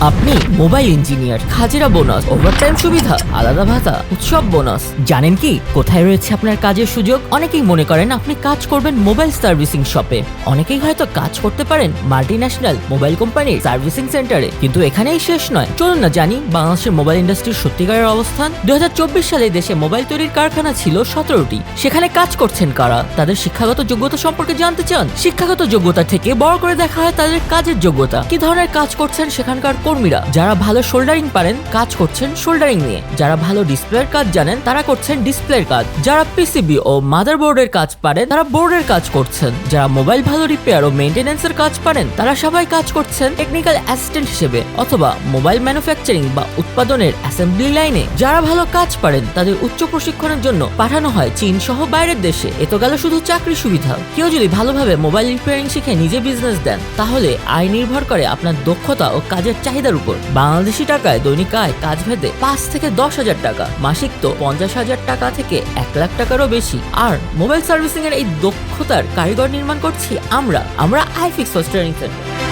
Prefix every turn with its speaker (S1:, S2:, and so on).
S1: আপনি mobile engineer হাজিরা bonus overtime সুবিধা, আলাদা ভাতা, উৎসব বোনাস। জানেন কি? কোথায় রয়েছে আপনার কাজের সুযোগ? অনেকেই মনে করেন আপনি কাজ করবেন মোবাইল সার্ভিসিং শপে। অনেকেই হয়তো কাজ করতে পারেন মাল্টি ন্যাশনাল মোবাইল কোম্পানির সার্ভিসিং সেন্টারে। কিন্তু এখানেই শেষ নয়। চলুন না জানি বাংলাদেশের মোবাইল ইন্ডাস্ট্রির সত্যিকারের অবস্থান। দুই হাজার চব্বিশ সালে দেশে মোবাইল তৈরির কারখানা ছিল সতেরোটি। সেখানে কাজ করছেন কারা? তাদের শিক্ষাগত যোগ্যতা সম্পর্কে জানতে চান? শিক্ষাগত যোগ্যতা থেকে বড় করে দেখা হয় তাদের কাজের যোগ্যতা। কি ধরনের কাজ করছেন সেখানকার কর্মীরা, যারা ভালো শোল্ডারিং পারেন, কাজ করছেন শোল্ডারিং নিয়ে। যারা ভালো ডিসপ্লের কাজ জানেন, তারা করছেন ডিসপ্লের কাজ। যারা পিসিবি ও মাদারবোর্ডের কাজ পারেন, তারা বোর্ডের কাজ করছেন। যারা মোবাইল ভালো রিপেয়ার ও মেইনটেনেন্সের কাজ পারেন, তারা সবাই কাজ করছেন টেকনিক্যাল অ্যাসিস্ট্যান্ট হিসেবে অথবা মোবাইল ম্যানুফ্যাকচারিং বা উৎপাদনের অ্যাসেম্বলি লাইনে। যারা ভালো কাজ পারেন, তাদের উচ্চ প্রশিক্ষণের জন্য পাঠানো হয় চীন সহ বাইরের দেশে। এত গেল শুধু চাকরি সুবিধা। কেউ যদি ভালোভাবে মোবাইল রিপেয়ারিং শিখে নিজে বিজনেস দেন, তাহলে আয় নির্ভর করে আপনার দক্ষতা ও কাজের চাহিদার উপর। বাংলাদেশি টাকায় দৈনিক আয় কাজ ভেদে পাঁচ থেকে দশ হাজার টাকা, মাসিক তো পঞ্চাশ হাজার টাকা থেকে এক লাখ টাকারও বেশি। আর মোবাইল সার্ভিসিং এর এই দক্ষতার কারিগর নির্মাণ করছি আমরা। আমরা আইফিক্স ট্রেনিং সেন্টার